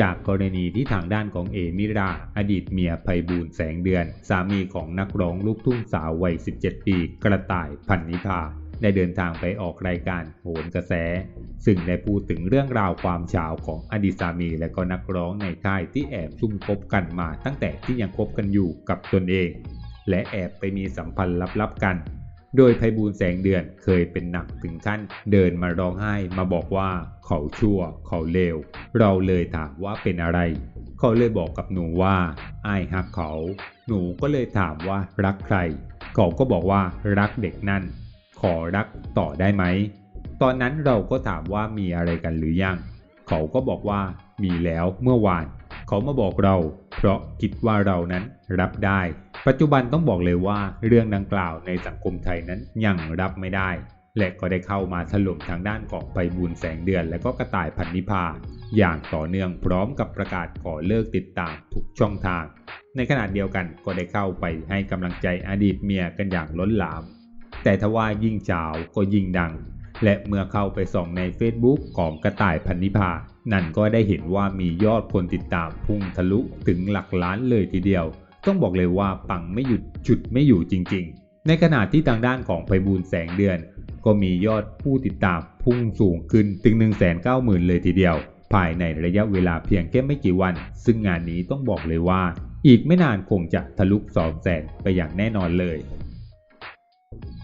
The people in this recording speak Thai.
จากกรณีที่ทางด้านของเอมิรา อดีตเมียไพบูลแสงเดือน สามีของนักร้องลูกทุ่งสาววัย 17 ปี กระต่ายพันนิพา ได้เดินทางไปออกรายการโหนกระแส ซึ่งได้พูดถึงเรื่องราวความเฉาวของอดีตสามีและก็นักร้องในค่ายที่แอบซุ่มคบกันมาตั้งแต่ที่ยังคบกันอยู่กับตนเอง และแอบไปมีสัมพันธ์ลับๆกัน โดยไพบูลแสงเดือนเคยเป็นหนักถึงขั้นเดินมาร้องไห้มาบอกว่าเขาชั่ว เขาเลว เราเลยถามว่าเป็นอะไร เขาเลยบอกกับหนูว่าอ้ายฮักเขา หนูก็เลยถามว่ารักใคร เขาก็บอกว่ารักเด็กนั่น ขอรักต่อได้ไหม ตอนนั้นเราก็ถามว่ามีอะไรกันหรือยัง เขาก็บอกว่ามีแล้วเมื่อวาน เขามาบอกเรา เพราะคิดว่าเรานั้นรับได้ ปัจจุบันต้องบอกเลยว่าเรื่องดังกล่าวในสังคมไทยนั้นยังรับไม่ได้ และก็ได้เข้ามาถล่มทางด้านของไปบุญแสงเดือน และก็กระต่ายพันนิพาอย่างต่อเนื่องพร้อมกับประกาศขอเลิกติดตามทุกช่องทาง ในขณะเดียวกันก็ได้เข้าไปให้กำลังใจอดีตเมียกันอย่างล้นหลาม แต่ทว่ายิ่งเจ้าก็ยิ่งดัง และเมื่อเข้าไปส่องใน Facebook ของกระต่ายพันนิพานั่นก็ได้เห็นว่ามียอดคนติดตามพุ่งทะลุถึงหลักล้านเลยทีเดียว ต้องบอกเลยว่าปังไม่หยุดจุดไม่อยู่จริงๆ ในขณะที่ทางด้านของไพบูลแสงเดือน ก็มียอดผู้ติดตามพุ่งสูงขึ้นถึง 190,000 เลยทีเดียว ภายในระยะเวลาเพียงแค่ไม่กี่วัน ซึ่งงานนี้ต้องบอกเลยว่า อีกไม่นานคงจะทะลุ200,000ไปอย่างแน่นอนเลย